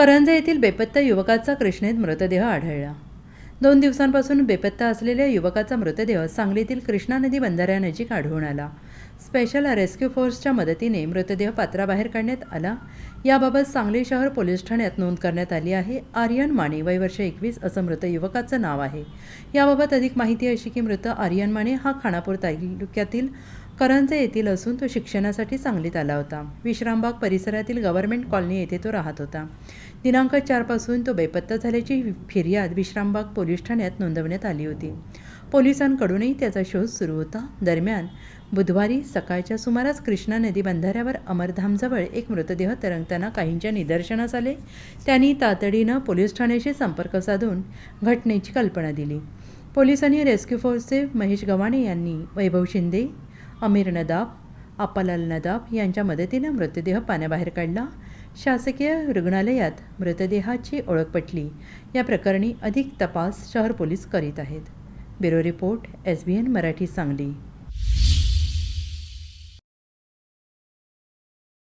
करंजे येथील बेपत्ता युवकाचा कृष्णेत मृतदेह आढळला. दोन दिवसांपासून बेपत्ता असलेल्या युवकाचा मृतदेह सांगलीतील कृष्णा नदी बंधाऱ्यानजीक आढळून आला. स्पेशल रेस्क्यू फोर्सच्या मदतीने मृतदेह पात्राबाहेर काढण्यात आला. याबाबत सांगली शहर पोलीस ठाण्यात नोंद करण्यात आली आहे. आर्यन माने वय वर्ष एकवीस असं मृत युवकाचं नाव आहे. याबाबत अधिक माहिती अशी की मृत आर्यन माने हा खानापूर तालुक्यातील करंजे येथील असून तो शिक्षणासाठी सांगलीत आला होता. विश्रामबाग परिसरातील गव्हर्नमेंट कॉलनी येथे तो राहत होता. दिनांक चारपासून तो बेपत्ता झाल्याची फिर्याद विश्रामबाग पोलीस ठाण्यात नोंदवण्यात आली होती. पोलिसांकडूनही त्याचा शोध सुरू होता. दरम्यान बुधवारी सकाळच्या सुमारास कृष्णा नदी बंधाऱ्यावर अमरधामजवळ एक मृतदेह तरंगताना काहींच्या निदर्शनास आले. त्यांनी तातडीनं पोलीस ठाण्याशी संपर्क साधून घटनेची कल्पना दिली. पोलिसांनी रेस्क्यू फोर्सचे महेश गव्हाणे यांनी वैभव शिंदे अमीर नदाब आपालाल नदाब यांच्या मदतीनं मृतदेह पाण्याबाहेर काढला. शासकीय रुग्णालयात मृतदेहाची ओळख पटली. या प्रकरणी अधिक तपास शहर पोलीस करीत आहेत. Bureau report S B N Marathi Sangli.